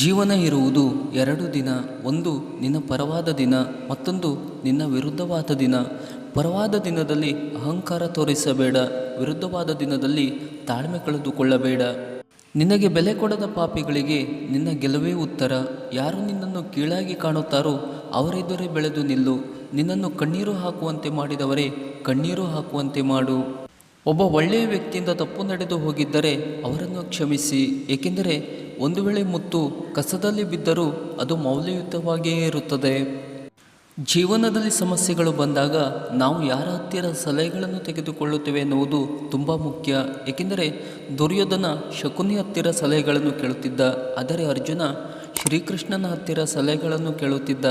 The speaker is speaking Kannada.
ಜೀವನ ಇರುವುದು ಎರಡು ದಿನ, ಒಂದು ನಿನ್ನ ಪರವಾದ ದಿನ, ಮತ್ತೊಂದು ನಿನ್ನ ವಿರುದ್ಧವಾದ ದಿನ. ಪರವಾದ ದಿನದಲ್ಲಿ ಅಹಂಕಾರ ತೋರಿಸಬೇಡ, ವಿರುದ್ಧವಾದ ದಿನದಲ್ಲಿ ತಾಳ್ಮೆ ಕಳೆದುಕೊಳ್ಳಬೇಡ. ನಿನಗೆ ಬೆಲೆ ಕೊಡದ ಪಾಪಿಗಳಿಗೆ ನಿನ್ನ ಗೆಲುವೇ ಉತ್ತರ. ಯಾರು ನಿನ್ನನ್ನು ಕೀಳಾಗಿ ಕಾಣುತ್ತಾರೋ ಅವರೆದುರೇ ಬೆಳೆದು ನಿಲ್ಲು. ನಿನ್ನನ್ನು ಕಣ್ಣೀರು ಹಾಕುವಂತೆ ಮಾಡಿದವರೇ ಕಣ್ಣೀರು ಹಾಕುವಂತೆ ಮಾಡು. ಒಬ್ಬ ಒಳ್ಳೆಯ ವ್ಯಕ್ತಿಯಿಂದ ತಪ್ಪು ನಡೆದು ಹೋಗಿದ್ದರೆ ಅವರನ್ನು ಕ್ಷಮಿಸಿ, ಏಕೆಂದರೆ ಒಂದು ವೇಳೆ ಮುತ್ತು ಕಸದಲ್ಲಿ ಬಿದ್ದರೂ ಅದು ಮೌಲ್ಯಯುತವಾಗಿಯೇ ಇರುತ್ತದೆ. ಜೀವನದಲ್ಲಿ ಸಮಸ್ಯೆಗಳು ಬಂದಾಗ ನಾವು ಯಾರ ಹತ್ತಿರ ಸಲಹೆಗಳನ್ನು ತೆಗೆದುಕೊಳ್ಳುತ್ತೇವೆ ಎನ್ನುವುದು ತುಂಬ ಮುಖ್ಯ. ಏಕೆಂದರೆ ದುರ್ಯೋಧನ ಶಕುನಿ ಹತ್ತಿರ ಸಲಹೆಗಳನ್ನು ಕೇಳುತ್ತಿದ್ದ, ಆದರೆ ಅರ್ಜುನ ಶ್ರೀಕೃಷ್ಣನ ಹತ್ತಿರ ಸಲಹೆಗಳನ್ನು ಕೇಳುತ್ತಿದ್ದ.